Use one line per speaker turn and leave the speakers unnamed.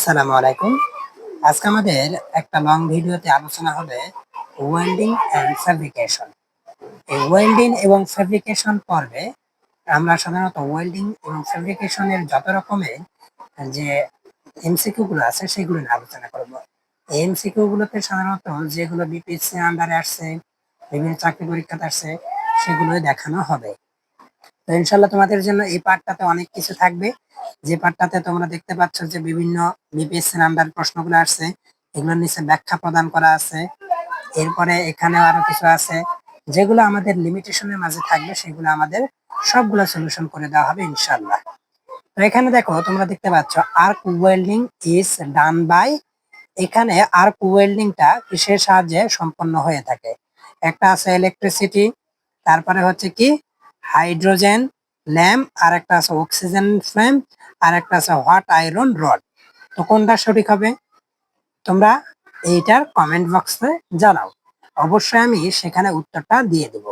আসসালামু আলাইকুম। আজকে আমাদের একটা লং ভিডিওতে আলোচনা হবে ওয়েল্ডিং অ্যান্ড ফ্যাব্রিকেশন এই ওয়েল্ডিং এবং ফ্যাব্রিকেশন পর্বে আমরা সাধারণত ওয়েল্ডিং এবং ফ্যাব্রিকেশনের যত রকমের যে এমসিকিউ গুলো আছে সেগুলো নিয়ে আলোচনা করব। এই এমসিকিউ গুলোতে সাধারণত যেগুলো বিপিএসসি আন্ডারে আসছে, বিভিন্ন চাকরি পরীক্ষাতে আসছে, সেগুলোই দেখানো হবে। তো ইনশাল্লাহ তোমাদের জন্য এই পার্টটাতে অনেক কিছু থাকবে। যে পার্টটাতে তোমরা দেখতে পাচ্ছ যে বিভিন্ন বিপিএসসি নাম্বার প্রশ্নগুলো আসছে, এগুলোর নিচে ব্যাখ্যা প্রদান করা আছে। এরপরে এখানে আরও কিছু আছে। যেগুলো আমাদের লিমিটেশনের মাঝে থাকবে, সেগুলো আমাদের সবগুলো সলিউশন করে দেওয়া হবে ইনশাল্লাহ তো এখানে দেখো, তোমরা দেখতে পাচ্ছ arc welding is done by এখানে আর্ক ওয়েল্ডিংটা কিসের সাহায্যে সম্পন্ন হয়ে থাকে? একটা আছে ইলেকট্রিসিটি তারপরে হচ্ছে কি? হাইড্রোজেন ল্যাম্প আর একটা আছে অক্সিজেন ফ্লেম আর একটা আছে হোয়াট আয়রন রড। তো কোনটা সঠিক হবে? তোমরা এইটার কমেন্ট বক্সে জানাও। অবশ্যই আমি সেখানে উত্তরটা দিয়ে দেব।